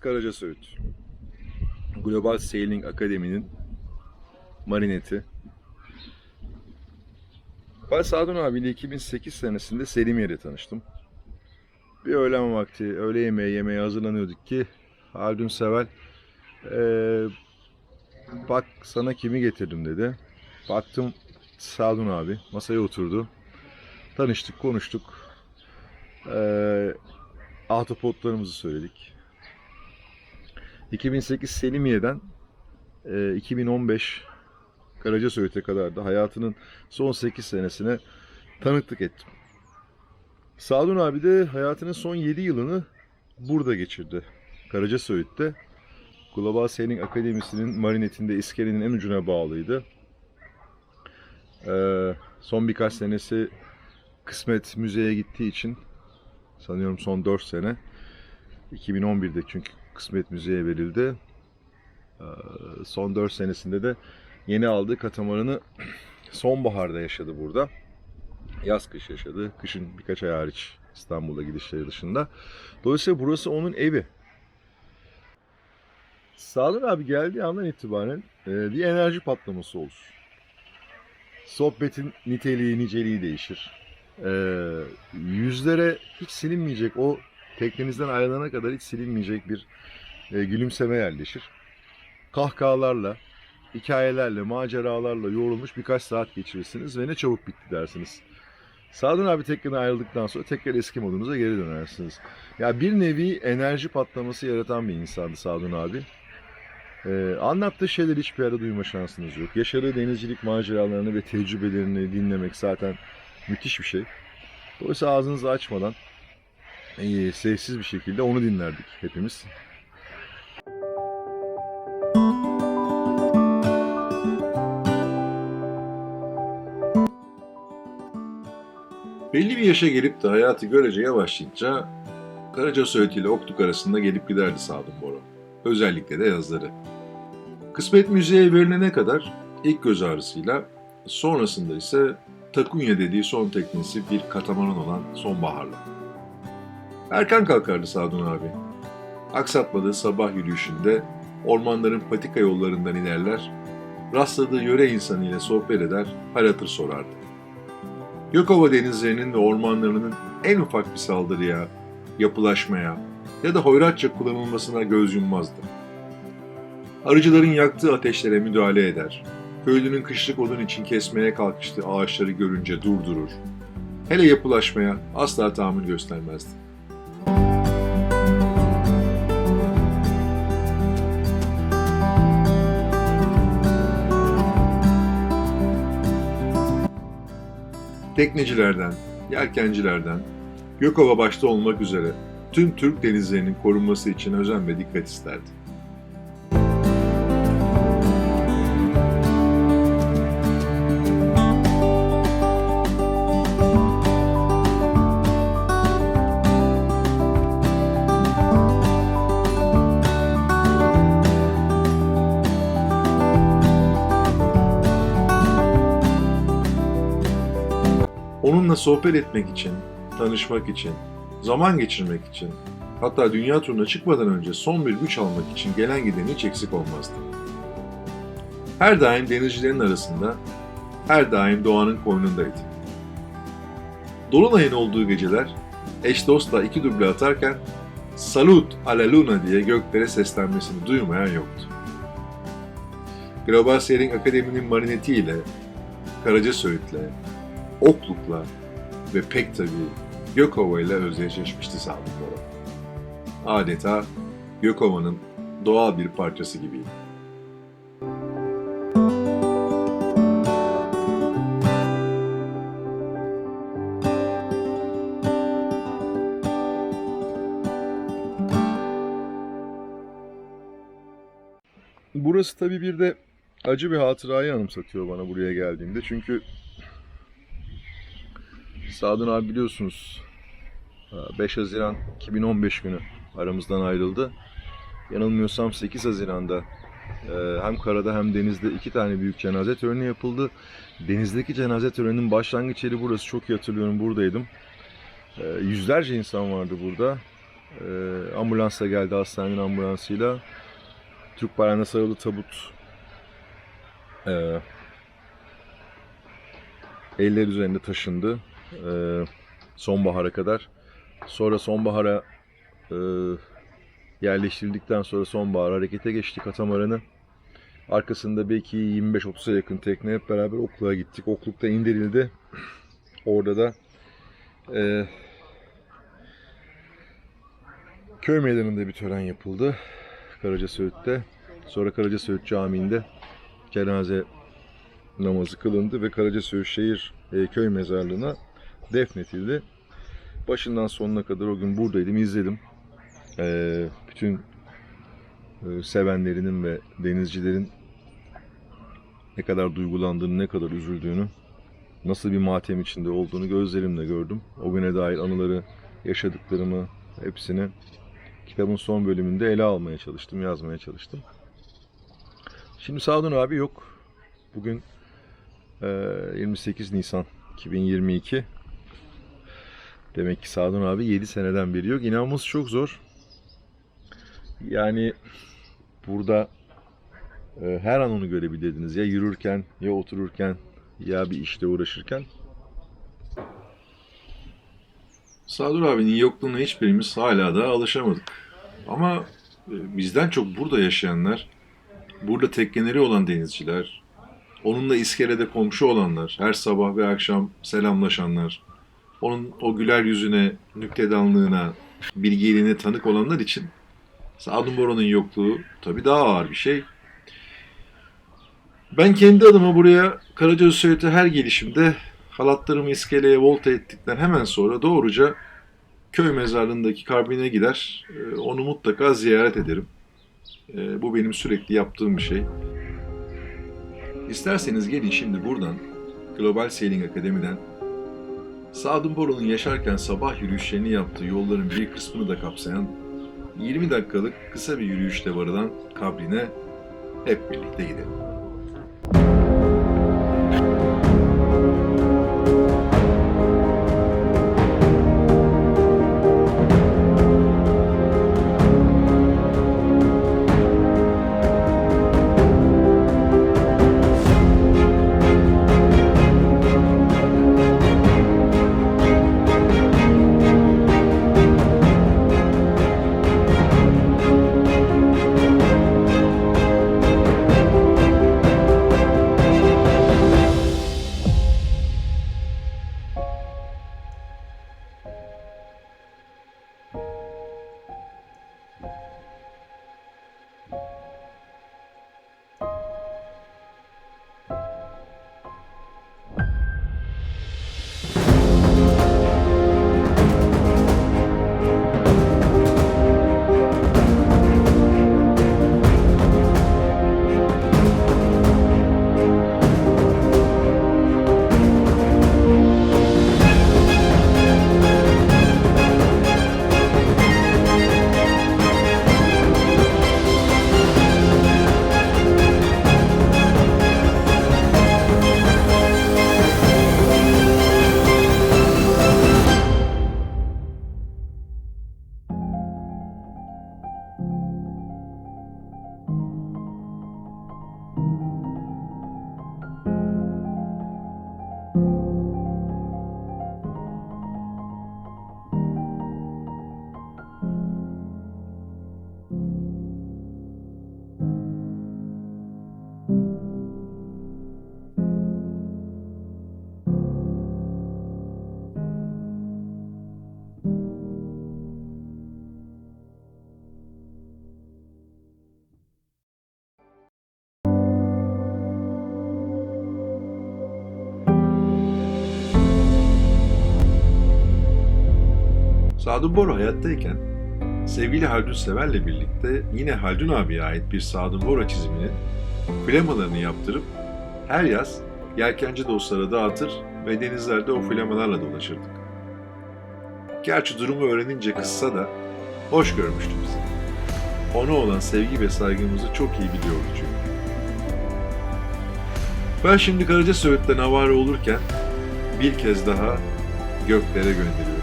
Karaca Söğüt. Global Sailing Akademi'nin marineti. Ben Sadun abiyle 2008 senesinde Selimiye'de tanıştım. Bir öğlen vakti, öğle yemeği yemeye hazırlanıyorduk ki Haldun Sevel eee, bak sana kimi getirdim dedi. Baktım Sadun abi masaya oturdu. Tanıştık, konuştuk. Eee ahtapotlarımızı söyledik. 2008 Selimiye'den e, 2015 Karaca Söğüt'e kadar da hayatının son 8 senesine tanıklık ettim. Sadun abi de hayatının son 7 yılını burada geçirdi. Karaca Söğüt'te. Global Sailing Akademisi'nin marinetinde iskelenin en ucuna bağlıydı. Ee, son birkaç senesi kısmet müzeye gittiği için sanıyorum son 4 sene 2011'de çünkü kısmet müzeye verildi. Ee, son 4 senesinde de yeni aldığı katamaranı sonbaharda yaşadı burada. Yaz kış yaşadı. Kışın birkaç ay hariç İstanbul'a gidişleri dışında. Dolayısıyla burası onun evi. Sağlar abi geldiği andan itibaren e, bir enerji patlaması olur. Sohbetin niteliği, niceliği değişir. E, yüzlere hiç silinmeyecek, o teknenizden ayrılana kadar hiç silinmeyecek bir e, gülümseme yerleşir. Kahkahalarla, hikayelerle, maceralarla yoğrulmuş birkaç saat geçirirsiniz ve ne çabuk bitti dersiniz. Sadun abi tekneden ayrıldıktan sonra tekrar eski modunuza geri dönersiniz. Ya bir nevi enerji patlaması yaratan bir insandı Sadun abi. Ee, anlattığı şeyleri hiçbir yerde duyma şansınız yok. Yaşadığı denizcilik maceralarını ve tecrübelerini dinlemek zaten müthiş bir şey. Dolayısıyla ağzınızı açmadan e, sessiz bir şekilde onu dinlerdik hepimiz. Belli bir yaşa gelip de hayatı görece yavaşlayınca Karaca Söğüt ile Oktuk arasında gelip giderdi Sadun Bora. Özellikle de yazları. Kısmet müziğe verilene kadar ilk göz ağrısıyla, sonrasında ise Takunya dediği son teknesi bir katamaran olan sonbaharla. Erken kalkardı Sadun abi. Aksatmadığı sabah yürüyüşünde ormanların patika yollarından ilerler, rastladığı yöre insanıyla sohbet eder, hal hatır sorardı. Gökova denizlerinin ve ormanlarının en ufak bir saldırıya, yapılaşmaya ya da hoyratça kullanılmasına göz yummazdı. Arıcıların yaktığı ateşlere müdahale eder, köylünün kışlık odun için kesmeye kalkıştığı ağaçları görünce durdurur. Hele yapılaşmaya asla tahammül göstermezdi. Teknecilerden, yelkencilerden, Gökova başta olmak üzere tüm Türk denizlerinin korunması için özen ve dikkat isterdi. Onunla sohbet etmek için, tanışmak için, zaman geçirmek için, hatta dünya turuna çıkmadan önce son bir güç almak için gelen giden hiç eksik olmazdı. Her daim denizcilerin arasında, her daim doğanın koynundaydı. Dolunay'ın olduğu geceler, eş dostla iki duble atarken Salut ala Luna diye göklere seslenmesini duymayan yoktu. Global Sailing Akademi'nin marinetiyle, Karaca Söğüt'le, Okluk'la ve pek tabii Gökova ile özdeşleşmişti Sadun Bora. Adeta Gökova'nın doğal bir parçası gibiydi. Burası tabii bir de acı bir hatırayı anımsatıyor bana buraya geldiğimde. Çünkü Sadun abi biliyorsunuz 5 Haziran 2015 günü aramızdan ayrıldı. Yanılmıyorsam 8 Haziran'da e, hem karada hem denizde iki tane büyük cenaze töreni yapıldı. Denizdeki cenaze töreninin başlangıç yeri burası. Çok iyi hatırlıyorum buradaydım. E, Yüzlerce insan vardı burada. Ambulansla geldi hastanenin ambulansıyla. Türk bayrağına sarılı tabut eller üzerinde taşındı. Ee, sonbahara kadar. Sonra sonbahara e, yerleştirildikten sonra sonbahar harekete geçti katamaranı. Arkasında belki 25-30'a yakın tekne hep beraber Okluk'a gittik. Okluk'ta indirildi. Orada da e, köy meydanında bir tören yapıldı. Karaca Söğüt'te. Sonra Karaca Söğüt Camii'nde cenaze namazı kılındı ve Karaca Söğüt Şehir e, Köy Mezarlığı'na defnedildi. Başından sonuna kadar o gün buradaydım, izledim. E, bütün e, sevenlerinin ve denizcilerin ne kadar duygulandığını, ne kadar üzüldüğünü, nasıl bir matem içinde olduğunu gözlerimle gördüm. O güne dair anıları, yaşadıklarımı hepsini kitabın son bölümünde ele almaya çalıştım, yazmaya çalıştım. Şimdi Sadun abi yok. Bugün e, 28 Nisan 2022. Demek ki Sadun abi 7 seneden beri yok. İnanması çok zor. Yani burada e, her an onu görebilirdiniz. Ya yürürken, ya otururken, ya bir işte uğraşırken. Sadur abinin yokluğuna hiçbirimiz hala da alışamadık. Ama e, bizden çok burada yaşayanlar, burada tekneleri olan denizciler, onunla iskelede komşu olanlar, her sabah ve akşam selamlaşanlar, onun o güler yüzüne, nüktedanlığına, bilgeliğine tanık olanlar için Sadun Boran'ın yokluğu tabii daha ağır bir şey. Ben kendi adıma buraya Karacaöz Söğüt'e her gelişimde halatlarımı iskeleye volta ettikten hemen sonra doğruca köy mezarlığındaki kabine gider. Ee, Onu mutlaka ziyaret ederim. Ee, Bu benim sürekli yaptığım bir şey. İsterseniz gelin şimdi buradan Global Sailing Akademi'den Sadun Boran'ın yaşarken sabah yürüyüşlerini yaptığı yolların bir kısmını da kapsayan 20 dakikalık kısa bir yürüyüşle varılan kabrine hep birlikte gidelim. Sadun Bora hayattayken sevgili Haldun Sever'le birlikte yine Haldun abiye ait bir Sadun Bora çiziminin flamalarını yaptırıp her yaz yelkenci dostlara dağıtır ve denizlerde o flamalarla dolaşırdık. Gerçi durumu öğrenince kızsa da hoş görmüştü bizi. Ona olan sevgi ve saygımızı çok iyi biliyordu çünkü. Ben şimdi Karaca Söğüt'ten avare olurken bir kez daha göklere gönderiyorum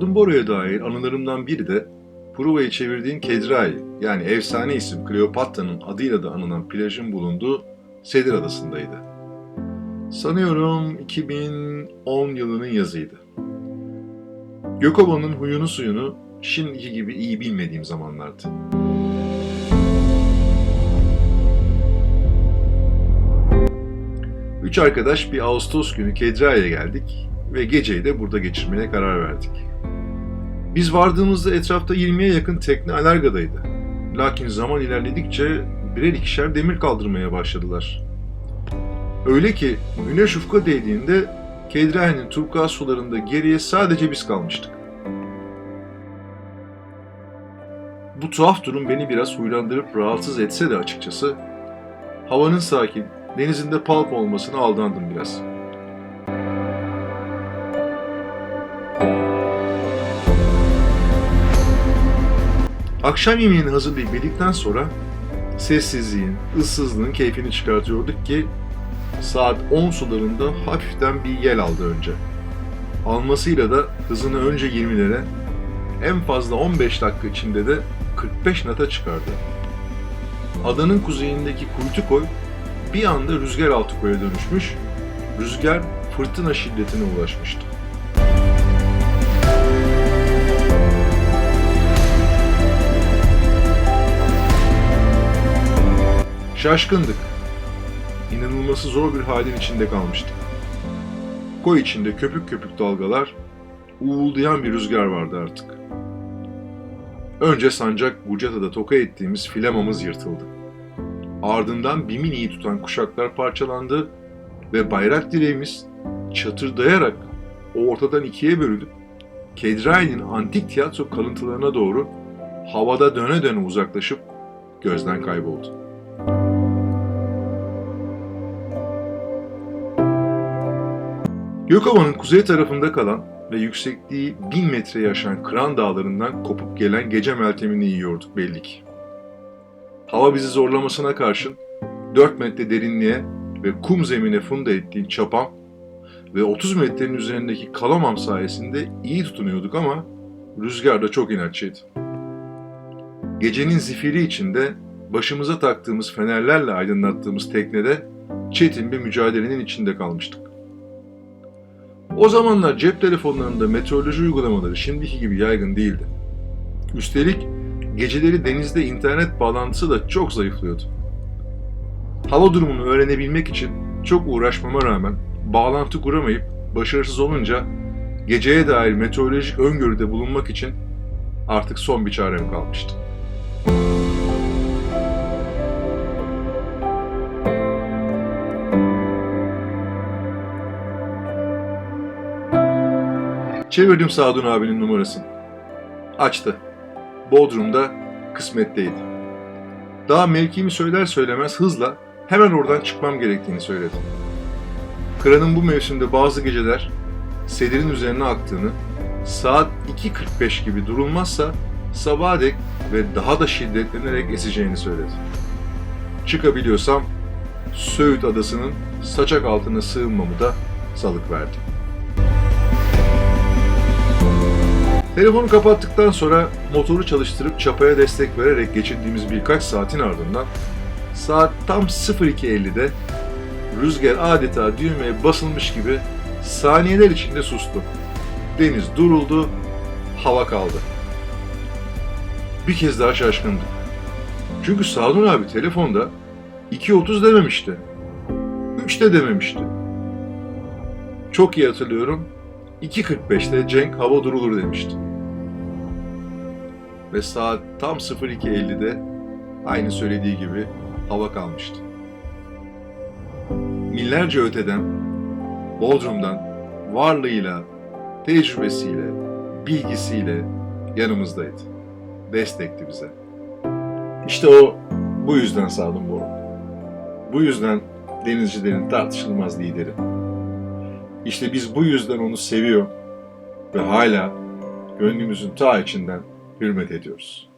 Sadun Bora'ya dair anılarımdan biri de Pruva'yı çevirdiğin Kedrai yani efsane isim Kleopatra'nın adıyla da anılan plajın bulunduğu Sedir Adası'ndaydı. Sanıyorum 2010 yılının yazıydı. Gökova'nın huyunu suyunu şimdiki gibi iyi bilmediğim zamanlardı. Üç arkadaş bir Ağustos günü Kedra'ya geldik ve geceyi de burada geçirmeye karar verdik. Biz vardığımızda etrafta 20'ye yakın tekne alergadaydı. Lakin zaman ilerledikçe birer ikişer demir kaldırmaya başladılar. Öyle ki güneş ufka değdiğinde Kedra'nın turkuaz sularında geriye sadece biz kalmıştık. Bu tuhaf durum beni biraz huylandırıp rahatsız etse de açıkçası havanın sakin, denizinde palp olmasına aldandım biraz. Akşam yemeğini hazırlayıp yedikten sonra sessizliğin, ıssızlığın keyfini çıkartıyorduk ki saat 10 sularında hafiften bir yel aldı önce. Almasıyla da hızını önce 20'lere, en fazla 15 dakika içinde de 45 nata çıkardı. Adanın kuzeyindeki Kuytukoy bir anda rüzgar altı koya dönüşmüş, rüzgar fırtına şiddetine ulaşmıştı. Şaşkındık. İnanılması zor bir halin içinde kalmıştık. Koy içinde köpük köpük dalgalar, uğuldayan bir rüzgar vardı artık. Önce sancak Bucata'da toka ettiğimiz filamamız yırtıldı. Ardından biminiyi tutan kuşaklar parçalandı ve bayrak direğimiz çatırdayarak ortadan ikiye bölünüp Kedrai'nin antik tiyatro kalıntılarına doğru havada döne döne uzaklaşıp gözden kayboldu. Gökova'nın kuzey tarafında kalan ve yüksekliği 1000 metreyi aşan Kıran Dağları'ndan kopup gelen gece meltemini yiyorduk belli ki. Hava bizi zorlamasına karşın 4 metre derinliğe ve kum zemine funda ettiğin çapam ve 30 metrenin üzerindeki kalamam sayesinde iyi tutunuyorduk ama rüzgar da çok inatçıydı. Gecenin zifiri içinde başımıza taktığımız fenerlerle aydınlattığımız teknede çetin bir mücadelenin içinde kalmıştık. O zamanlar cep telefonlarında meteoroloji uygulamaları şimdiki gibi yaygın değildi. Üstelik geceleri denizde internet bağlantısı da çok zayıflıyordu. Hava durumunu öğrenebilmek için çok uğraşmama rağmen bağlantı kuramayıp başarısız olunca geceye dair meteorolojik öngörüde bulunmak için artık son bir çarem kalmıştı. Çevirdim Sadun abinin numarasını. Açtı. Bodrum'da kısmetteydi. Daha mevkimi söyler söylemez hızla hemen oradan çıkmam gerektiğini söyledi. Kıranın bu mevsimde bazı geceler sedirin üzerine aktığını, saat 2.45 gibi durulmazsa sabaha dek ve daha da şiddetlenerek eseceğini söyledi. Çıkabiliyorsam Söğüt adasının saçak altına sığınmamı da salık verdi. Telefonu kapattıktan sonra motoru çalıştırıp çapaya destek vererek geçirdiğimiz birkaç saatin ardından saat tam 02.50'de rüzgar adeta düğmeye basılmış gibi saniyeler içinde sustu. Deniz duruldu, hava kaldı. Bir kez daha şaşkındık. Çünkü Sadun abi telefonda 2.30 dememişti. 3 de dememişti. Çok iyi hatırlıyorum. 2.45'te Cenk hava durulur demişti. Ve saat tam 02.50'de aynı söylediği gibi hava kalmıştı. Millerce öteden, Bodrum'dan varlığıyla, tecrübesiyle, bilgisiyle yanımızdaydı. Destekti bize. İşte o bu yüzden Sadun Boru. Bu yüzden denizcilerin tartışılmaz lideri. İşte biz bu yüzden onu seviyor ve hala gönlümüzün ta içinden hürmet ediyoruz.